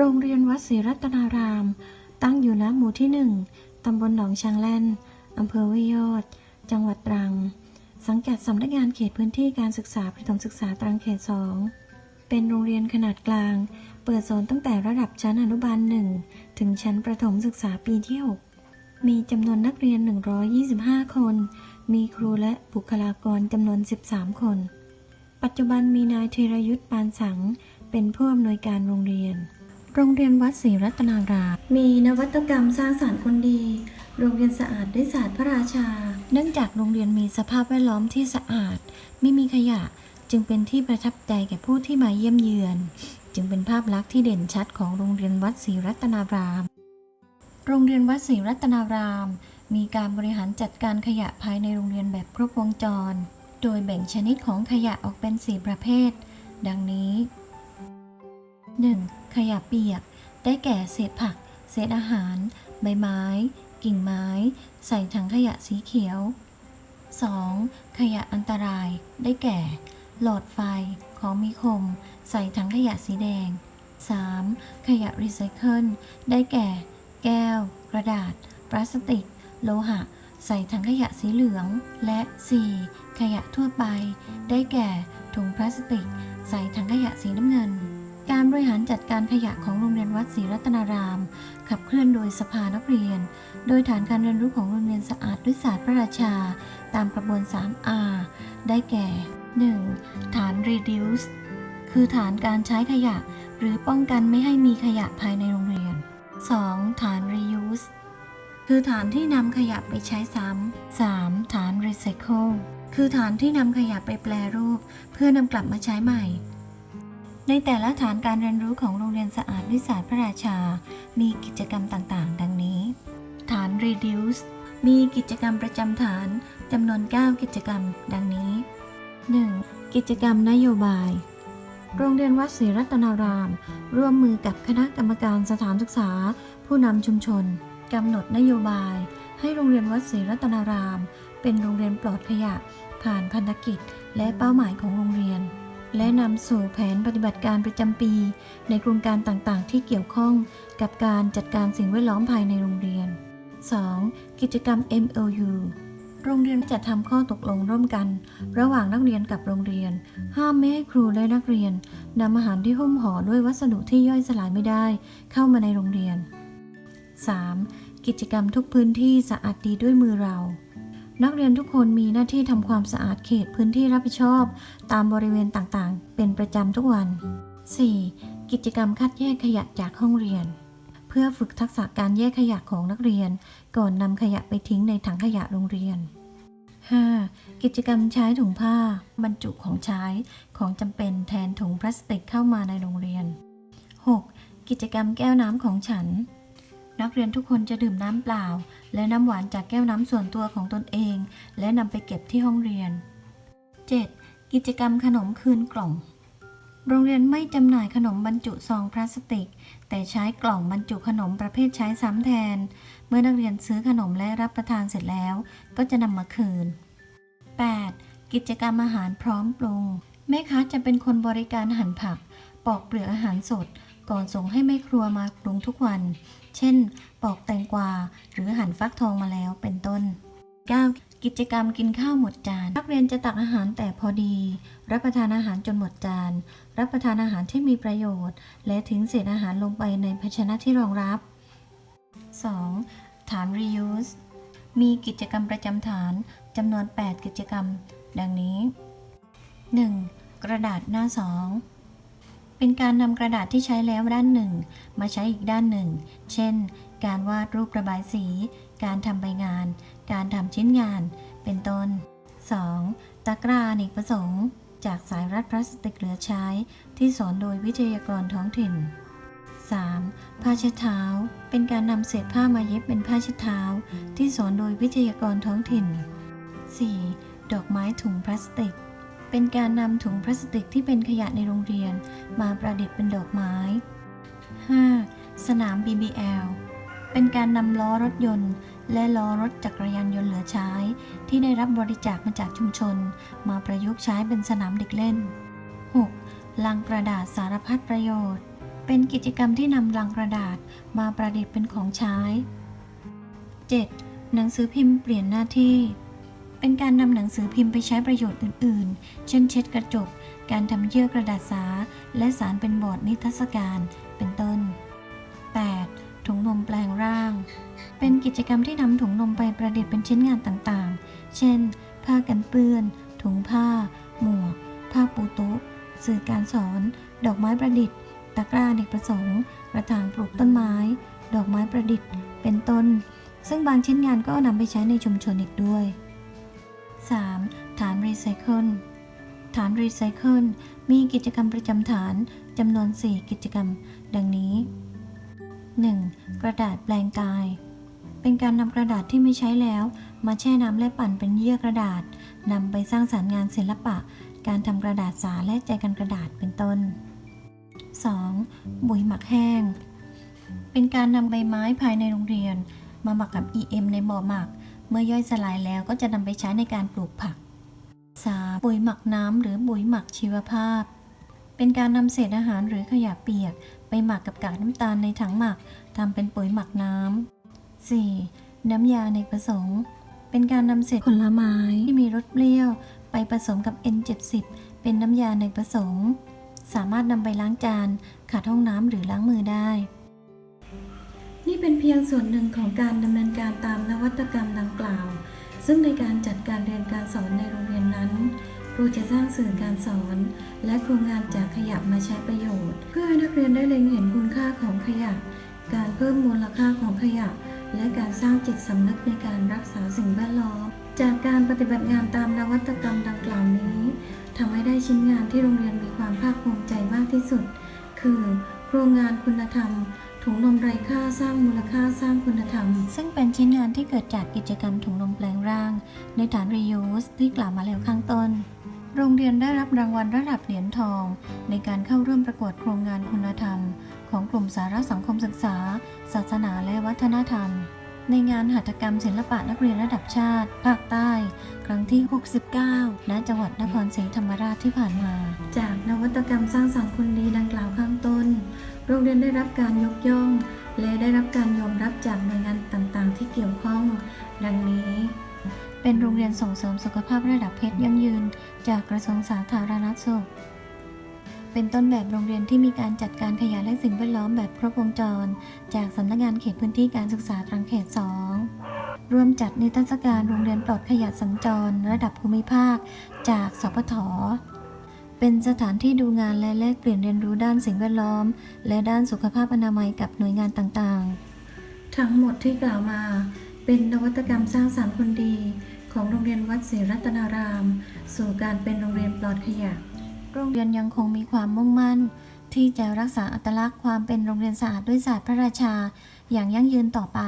โรงเรียนวัดศรีรัตนาราม ตั้งอยู่ณหมู่ที่หนึ่งตำบลหนองช้างแล่น อำเภอวิโยธจังหวัดตรัง สังกัดสำนักงานเขตพื้นที่การศึกษาประถมศึกษาตรังเขต 2 เป็นโรงเรียนขนาดกลาง เปิดสอนตั้งแต่ระดับชั้นอนุบาล 1 ถึงชั้นประถมศึกษาปีที่ 6 มีจำนวนนักเรียน 125 คน มีครูและบุคลากรจำนวน 13 คน ปัจจุบันมีนายธีรยุทธ์ปานสัง เป็นผู้อำนวยการโรงเรียน โรงเรียนวัดศรีรัตนารามมีนวัตกรรมสร้างสารรค์คนดี โรงเรียนสะอาดด้วยศาสตร์พระราชา เนื่องจากโรงเรียนมีสภาพแวดล้อมที่สะอาด ไม่มีขยะ จึงเป็นที่ประทับใจแก่ผู้ที่มาเยี่ยมเยือน จึงเป็นภาพลักษณ์ที่เด่นชัดของโรงเรียนวัดศรีรัตนาราม โรงเรียนวัดศรีรัตนาราม มีการบริหารจัดการขยะภายในโรงเรียนแบบครบวงจร โดยแบ่งชนิดของขยะออกเป็น 4 ประเภท ดังนี้ 1. ขยะเปียก ได้แก่เศษผัก เศษอาหาร ใบไม้ กิ่งไม้ ใส่ถังขยะสีเขียว 2. ขยะอันตราย ได้แก่ หลอดไฟ ของมีคม ใส่ถังขยะสีแดง 3. ขยะรีไซเคิล ได้แก่ แก้ว กระดาษ พลาสติก โลหะ ใส่ถังขยะสีเหลือง และ 4. ขยะทั่วไป ได้แก่ ถุงพลาสติก ใส่ถังขยะสีน้ำเงิน การบริหารจัดการขยะของโรงเรียนวัดศรีรัตนาราม ขับเคลื่อนโดยสภานักเรียน โดยฐานการเรียนรู้ของโรงเรียนสะอาดด้วยศาสตร์พระราชา ตามกระบวน 3R ได้แก่ 1. ฐาน reduce คือฐานการใช้ขยะ หรือป้องกันไม่ให้มีขยะภายในโรงเรียน 2. ฐาน reuse คือฐานที่นำขยะไปใช้ซ้ำ 3. ฐาน recycle คือฐานที่นำขยะไปแปลรูป เพื่อนำกลับมาใช้ใหม่ ในแต่ละฐานการเรียนรู้ของโรงเรียนสะอาดวิสาสตร์พระราชา มีกิจกรรมต่างๆ ดังนี้ ฐาน reduce มีกิจกรรมประจำฐานจำนวน 9 กิจกรรม ดังนี้ 1. กิจกรรมนโยบาย โรงเรียนวัดศรีรัตนาราม ร่วมมือกับคณะกรรมการสถานศึกษา ผู้นำชุมชนกำหนดนโยบาย ให้โรงเรียนวัดศรีรัตนาราม เป็นโรงเรียนปลอดขยะ ผ่านพันธกิจ และเป้าหมายของโรงเรียน และนำสู่แผนปฏิบัติการประจำปี ในโครงการต่างๆ ที่เกี่ยวข้องกับการจัดการสิ่งแวดล้อมภายในโรงเรียน 2. กิจกรรม MOU โรงเรียนจะทำข้อตกลงร่วมกัน ระหว่างนักเรียนกับโรงเรียน ห้ามไม่ให้ครูและนักเรียนนำอาหารที่หุ้มห่อด้วยวัสดุที่ย่อยสลายไม่ได้ เข้ามาในโรงเรียน 3. กิจกรรมทุกพื้นที่สะอาดดีด้วยมือเรา นักเรียนทุกคนมีหน้าที่ทำความสะอาดเขตพื้นที่รับผิดชอบ ตามบริเวณต่างๆ เป็นประจำทุกวัน 4. กิจกรรมคัดแยกขยะจากห้องเรียน เพื่อฝึกทักษะการแยกขยะของนักเรียน ก่อนนำขยะไปทิ้งในถังขยะโรงเรียน 5. กิจกรรมใช้ถุงผ้า บรรจุของใช้ของจำเป็นแทนถุงพลาสติกเข้ามาในโรงเรียน 6. กิจกรรมแก้วน้ำของฉัน นักเรียนทุกคนจะดื่มน้ำเปล่า และน้ำหวานจากแก้วน้ำส่วนตัวของตนเอง และนำไปเก็บที่ห้องเรียน 7. กิจกรรมขนมคืนกล่อง โรงเรียนไม่จำหน่ายขนมบรรจุซองพลาสติก แต่ใช้กล่องบรรจุขนมประเภทใช้ซ้ำแทน เมื่อนักเรียนซื้อขนมและรับประทานเสร็จแล้ว ก็จะนำมาคืน 8. กิจกรรมอาหารพร้อมปรุง แม่ค้าจะเป็นคนบริการหั่นผัก ปอกเปลือกอาหารสด ก่อนส่งให้แม่ครัวมาปรุงทุกวัน เช่น ปอกแตงกวา หรือหั่นฟักทองมาแล้วเป็นต้น 9. กิจกรรมกินข้าวหมดจาน นักเรียนจะตักอาหารแต่พอดี รับประทานอาหารจนหมดจาน รับประทานอาหารที่มีประโยชน์ และทิ้งเศษอาหารลงไปในภาชนะที่รองรับ 2. ฐาน reuse มีกิจกรรมประจำฐานจำนวน 8 กิจกรรม ดังนี้ 1. กระดาษหน้า 2 เป็นการนำกระดาษที่ใช้แล้วด้านหนึ่ง มาใช้อีกด้านหนึ่ง เช่น การวาดรูประบายสี การทำใบงาน การทำชิ้นงาน เป็นต้น 2. ตะกร้าอเนกประสงค์ จากสายรัดพลาสติกเหลือใช้ ที่สอนโดยวิทยากรท้องถิ่น 3. ผ้าเช็ดเท้า เป็นการนำเศษผ้ามาเย็บเป็นผ้าเช็ดเท้า ที่สอนโดยวิทยากรท้องถิ่น 4. ดอกไม้ถุงพลาสติก เป็นการนำถุงพลาสติกที่เป็นขยะในโรงเรียน มาประดิษฐ์เป็นดอกไม้ 5. สนาม BBL เป็นการนำล้อรถยนต์ และล้อรถจักรยานยนต์เหลือใช้ ที่ได้รับบริจาคมาจากชุมชน มาประยุกต์ใช้เป็นสนามเด็กเล่น 6. ลังกระดาษสารพัดประโยชน์ เป็นกิจกรรมที่นำลังกระดาษมาประดิษฐ์เป็นของใช้ 7. หนังสือพิมพ์เปลี่ยนหน้าที่ เป็นการนำหนังสือพิมพ์ไปใช้ประโยชน์อื่นๆ เช่นเช็ดกระจก การทำเยื่อกระดาษสา และสารเป็นบอร์ดนิทรรศการ เป็นต้น 8. ถุงนมแปลงร่าง เป็นกิจกรรมที่นำถุงนมไปประดิษฐ์เป็นชิ้นงานต่างๆ เช่น ผ้ากันเปื้อน ถุงผ้า หมวก ผ้าปูโต๊ะสื่อการสอน ดอกไม้ประดิษฐ์ ตะกร้าเด็กประสงค์ กระถางปลูกต้นไม้ ดอกไม้ประดิษฐ์ เป็นต้น ซึ่งบางชิ้นงานก็นำไปใช้ในชุมชนอีกด้วย 3. ฐานรีไซเคิลฐานรีไซเคิลมีกิจกรรมประจำฐานจำนวน 4 กิจกรรม ดังนี้ 1. กระดาษแปลงกาย เป็นการนำกระดาษที่ไม่ใช้แล้ว มาแช่น้ำและปั่นเป็นเยื่อกระดาษนำไปสร้างสรรค์งานศิลปะ การทำกระดาษสาและแจกันกระดาษเป็นต้น 2. ปุ๋ยหมักแห้ง เป็นการนำใบไม้ภายในโรงเรียน มาหมักกับ EM ในบ่อหมัก เมื่อย่อยสลายแล้วก็จะนำไปใช้ในการปลูกผัก 3. ปุ๋ยหมักน้ำหรือปุ๋ยหมักชีวภาพ เป็นการนำเศษอาหารหรือขยะเปียก ไปหมักกับกากน้ำตาลในถังหมักทำเป็นปุ๋ยหมักน้ำ 4. น้ำยาในประสงค์ เป็นการนำเศษผลไม้ที่มีรสเปรี้ยว ไปผสมกับ N70 เป็นน้ำยาในประสงค์ สามารถนำไปล้างจาน ขัดห้องน้ำหรือล้างมือได้ เป็นเพียงส่วนหนึ่งของการดำเนินการตามนวัตกรรมดังกล่าว ซึ่งในการจัดการเรียนการสอนในโรงเรียนนั้น ครูจะสร้างสื่อการสอน และโครงงานจากขยะมาใช้ประโยชน์ เพื่อให้นักเรียนได้เล็งเห็นคุณค่าของขยะ การเพิ่มมูลค่าของขยะ และการสร้างจิตสำนึกในการรักษาสิ่งแวดล้อม จากการปฏิบัติงานตามนวัตกรรมดังกล่าวนี้ทำให้ได้ชิ้นงานที่โรงเรียนมีความภาคภูมิใจมากที่สุด คือ โครงงานคุณธรรม ถุงนมไร้ค่าสร้างมูลค่าสร้างคุณธรรม ซึ่งเป็นชิ้นงานที่เกิดจากกิจกรรมถุงนมแปลงร่าง ในฐาน reuse ที่กล่าวมาแล้วข้างต้น โรงเรียนได้รับรางวัลระดับเหรียญทอง ในการเข้าร่วมประกวดโครงงานคุณธรรม ของกลุ่มสาระสังคมศึกษา ศาสนาและวัฒนธรรม ในงานหัตถกรรมศิลปะนักเรียนระดับชาติ ภาคใต้ ครั้งที่ 69 ณ จังหวัดนครศรีธรรมราชที่ผ่านมา จากนวัตกรรมสร้างสรรค์คนดีดังกล่าวข้างต้น โรงเรียนได้รับการยกย่อง และได้รับการยอมรับจากหน่วยงานต่างๆ ที่เกี่ยวข้อง ดังนี้ เป็นโรงเรียนส่งเสริมสุขภาพระดับเพชรยั่งยืน จากกระทรวงสาธารณสุข เป็นต้นแบบโรงเรียนที่มีการจัดการขยะและสิ่งแวดล้อมแบบครบวงจร จากสำนักงานเขตพื้นที่การศึกษาตรังเขต 2 ร่วมจัดนิทรรศการโรงเรียนปลอดขยะสัญจร ระดับภูมิภาค จากสพทเป็นสถานที่ดูงานและแลกเปลี่ยนเรียนรู้ด้านสิ่งแวดล้อม และด้านสุขภาพอนามัยกับหน่วยงานต่างๆ ทั้งหมดที่กล่าวมา เป็นนวัตกรรมสร้างสรรค์คนดี ของโรงเรียนวัดศรีรัตนาราม สู่การเป็นโรงเรียนปลอดขยะ โรงเรียนยังคงมีความมุ่งมั่น ที่จะรักษาอัตลักษณ์ความเป็นโรงเรียนสะอาดด้วยศาสตร์พระราชา อย่างยั่งยืนต่อไป